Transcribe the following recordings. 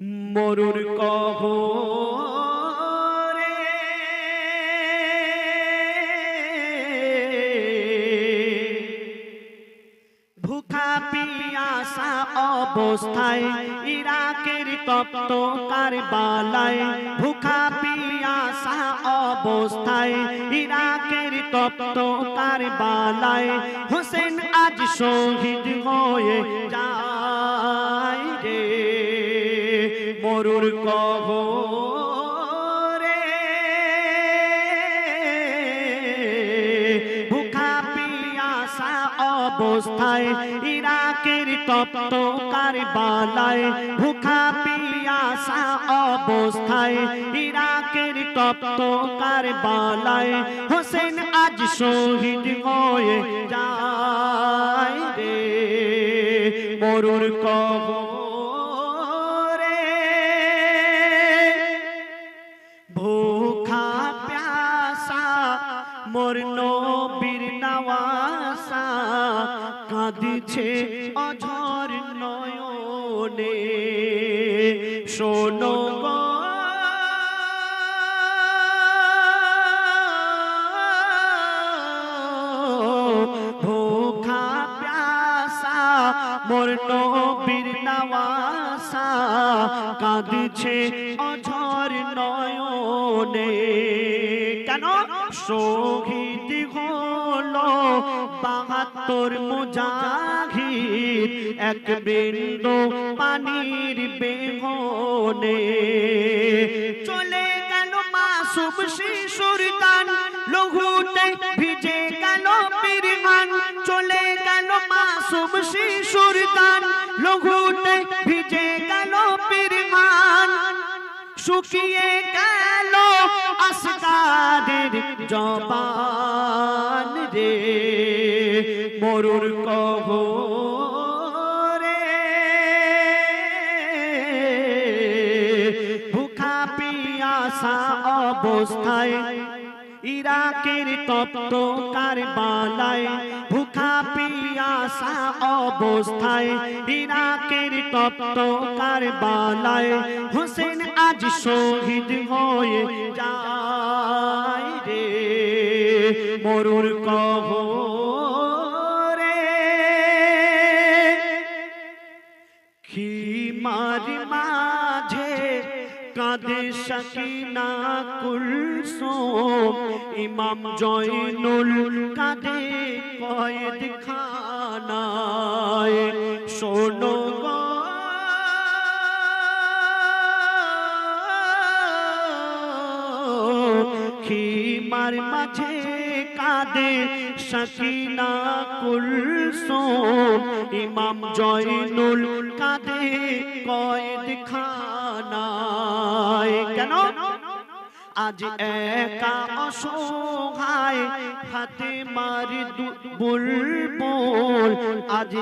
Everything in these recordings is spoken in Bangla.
মরুর কহ ভুখা পিয়াসা অবস্থায় ইরাকের তপ্ত কারবালায়, ভুখা পিয়াসা অবস্থায় ইরাকের তপ্ত কারবালায়, হোসেন আজ শহীদ হয়ে মরুর কহ অবস্থায় ইরাকের তপ্ত কারবালায়। ভুখা পিয়াসা অবস্থায় ইরাকের তপ্ত কারবালায়। হোসেন আজ শহীদ হয়ে যায় মোর নবীর নওয়াসা কাঁদিছে অঝর নয়নে। শোনো ভুখা প্যাসা মোর নবীর নওয়াসা কাঁদিছে অঝর নয়নে। শহীদ হলো। বাহাত্তর মুজাহিদ, এক বিন্দু পানির বেহনে। চলে গেল মাসুম শিশুর গান, লঘুতে ভিজে গেল পীরমান চলে গেল মাসুম শিশুর গান, লঘুতে ভিজে গেল পীরমান শুকিয়ে গেল আসগাদের জবান রে মরুর কহ ভুখা পিয়াসা অবস্থায় ইরাকের তপ্ত কারবালায় ভুখা পিয়াসা অবস্থায় ইরাকের তপ্ত কারবালায় হোসেন আজ শহীদ হয়ে যায় রে। মরুর কহ মাঝে কাঁদে সকিনা কুলসুম ইমাম জয়নুল কাঁদে কয়েদ খানায়। শোনো খিমার মাঝে কাঁদে সকিনা কুলসুম, ইমাম জয়নুল কাঁদে কয়েদ খানায়। কেন? আজ একা অসহায় হাতে মারি বুলবুল আজ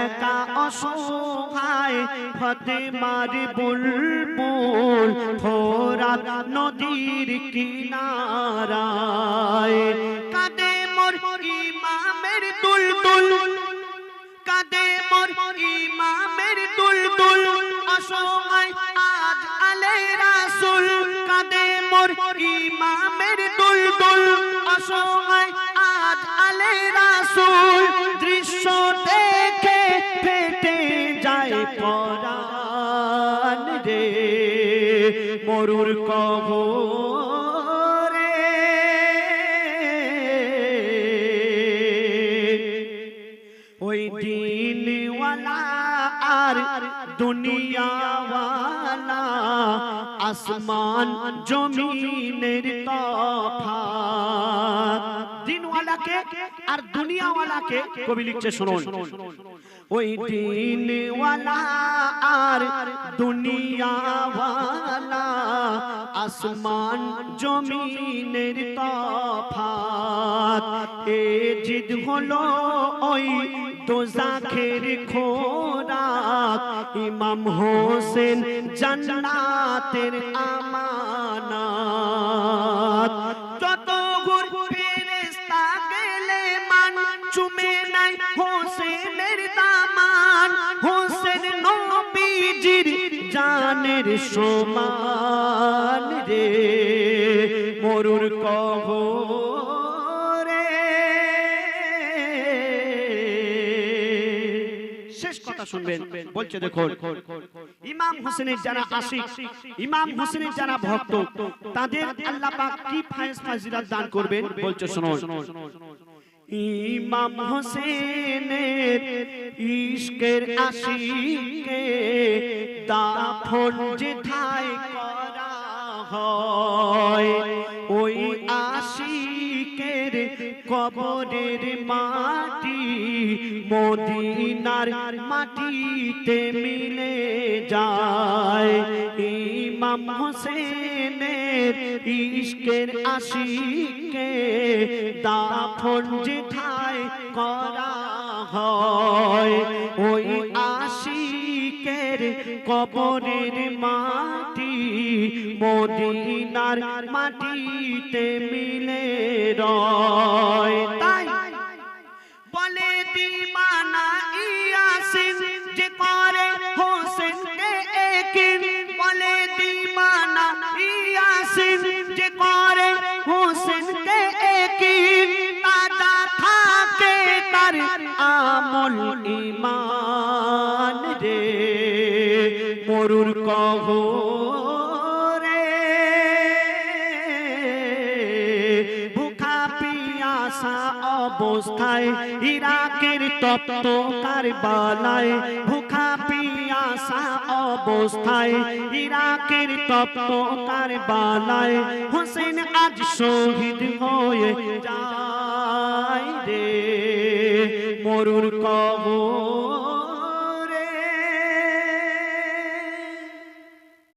একা অসহায় হাতে মারি বুলবুল ফোরাত নদীর কিনারায়। কাঁদে মোর ইমামের তুলতুল কাঁদে মোর ইমামের তুলতুল অসহায় আজ আলে রাসুল। মোর ইমামের তুলতুল অসহায় আজ আলে রাসুল দৃশ্য দেখে ফেটে যায় পরাণ রে। মরুর কবরে ওই দিনওয়ালা আর দুনিয়াওয়ালা, আসমান জমিনের তফাৎ দিনওয়ালাকে আর দুনিয়াওয়ালাকে কবি লিখছে, শুনুন। ওই দিনওয়ালা আর দুনিয়াওয়ালা, আসমান জমিনের তফাৎ এ জিদ হলো ওই দোজাখের খোরাক ইমাম হোসেন জান্নাতের আমানাত। যত ফেরেশতা গেলে মান চুমে নাই হোসেনের দামান। হোসেন নবীজির জান চানের সমান রে। শুনবেন বলছে দেখুন ইমাম হোসেনের যারা আশিক ইমাম হোসেনের যারা ভক্ত তাদের আল্লাহ পাক কি ফায়েজ ফাজিলাত দান করবেন? বলছে শুনুন ইমাম হোসেনের ইশকের আশিকে দাফন যেথায় করা হয়। কবরের মাটি, মদিনার মাটিতে মিলে যায়। ইমাম হোসেনের ইশকের আশিকে দাফন যেথায় করা হয়। ওই আশিকের কবরের মাটি মদিনার মাটিতে মিলে রয়। তাই বলে দিমানা ইয়াসিন, যে করে হোসেনকে একিন বলে দিমানা ইয়াসিন, যে করে হোসেনকে একিন তাজা থাকে তার আমল ইমান রে। মরুর কহ পিয়াসা অবস্থায় ইরাকের তপ্ত কারবালায় ভুখা পিয়াসা অবস্থায় ইরাকের তপ্ত কারবালায় হোসেন আজ শহীদ হয়ে যায় রে। মরুর কবর